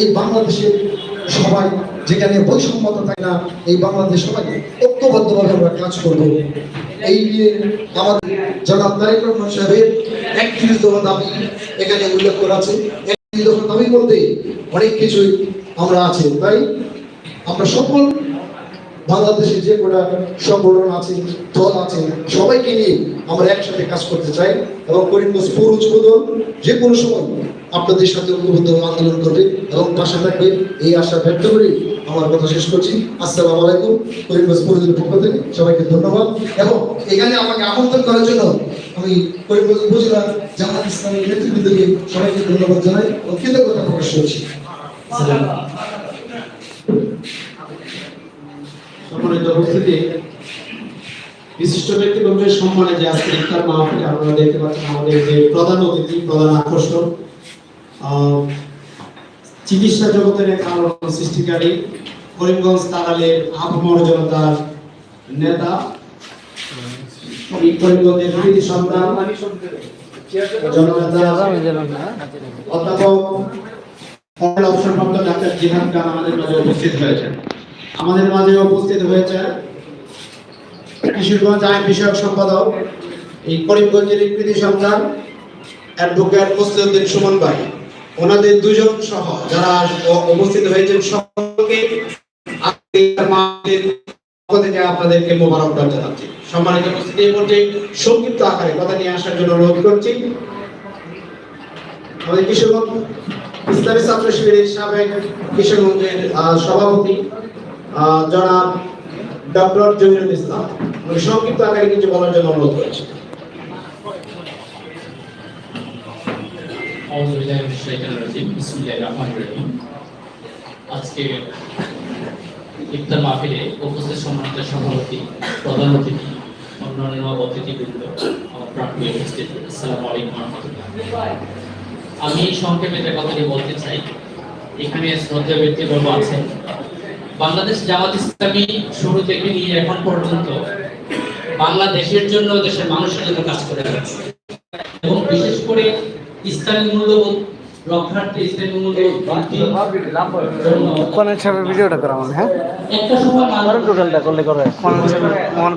এই বাংলাদেশের সবাই যেখানে বৈষম্যতা থাকে না, এই বাংলাদেশ সবাই ঐক্যবদ্ধভাবে আমরা কাজ করব। এই নিয়ে আমাদের জনাব তারেক রহমান সাহেবের একত্রিশ দফা দাবি এখানে উল্লেখ করা আছে। একত্রিশ দফা দাবি বলতে অনেক কিছুই আমরা আছে। তাই আমরা সকল বাংলাদেশে যে কটা সংগঠন আছে, দল আছে, সবাইকে নিয়ে আমরা একসাথে কাজ করতে চাই এবং করিমগঞ্জ পৌর যুবদল যে কোনো সময় আপনাদের সাথে ঐক্যবদ্ধ আন্দোলন করবে এবং পাশে থাকবে এই আশা ব্যক্ত করে আমার কথা শেষ করছি। আসসালামু আলাইকুম করিমগঞ্জ পৌর পক্ষ থেকে সবাইকে ধন্যবাদ। এবং এখানে আমাকে আমন্ত্রণ করার জন্য আমি করিমগঞ্জ উপজেলা জামাত ইসলামী নেতৃবৃন্দকে সবাইকে ধন্যবাদ জানাই ও কৃতজ্ঞতা প্রকাশ করছি। সম্মানিত উপস্থিতি, বিশিষ্ট ব্যক্তিবর্গের সম্মানে যে আজকে ইফতার মাহফিলে, আপনারা দেখতে পাচ্ছেন আমাদের যে প্রধান অতিথি, প্রধান আকর্ষণ চিকিৎসা জগতের এক আলোড়ন সৃষ্টিকারী করিমগঞ্জ তারালের আপামর জনতার নেতা করিমগঞ্জের কৃতি সন্তান অধ্যাপক ডাক্তার আমাদের উপস্থিত আমাদের হয়েছে আইন সম্পাদক, এই করিমগঞ্জের সন্তান সুমন ভাই। ওনাদের দুজন সহ যারা উপস্থিত হয়েছেন সকলকে আপনাদেরকে মোবারকবাদ জানাচ্ছি। সম্মানিত উপস্থিতি সংক্ষিপ্ত আকারে কথা নিয়ে আসার জন্য অনুরোধ করছি। আমাদের কিশোরগঞ্জ ইসলামী ছাত্র শিবিরের সাবেক কিশোরগঞ্জের সভাপতি জনাব ডক্টর জমিরুল ইসলাম। সংক্ষিপ্ত আকারে কিছু বলার জন্য অনুরোধ করেছি। আজকে ইফতার মাহফিলে উপস্থিত সম্মানিত সভাপতি প্রধান অতিথি অন্যান্য অতিথিবৃন্দ আমার উপস্থিত আসসালামু আলাইকুম আমি সংক্ষেপে যে কথাটি বলতে চাই এখানে শ্রদ্ধা ব্যক্তিবর্গ আছেন বাংলাদেশ জামাত ইসলামী শুরু থেকে নিয়ে এখন পর্যন্ত বাংলাদেশের জন্য দেশের মানুষের জন্য কাজ করে যাচ্ছে এবং বিশেষ করে ইসলামী মূল্যবোধ রক্ষার্থে ইসলামী ভিডিওটা করা মানে হ্যাঁ? একটা সময় আর টোটালটা করলে করে মন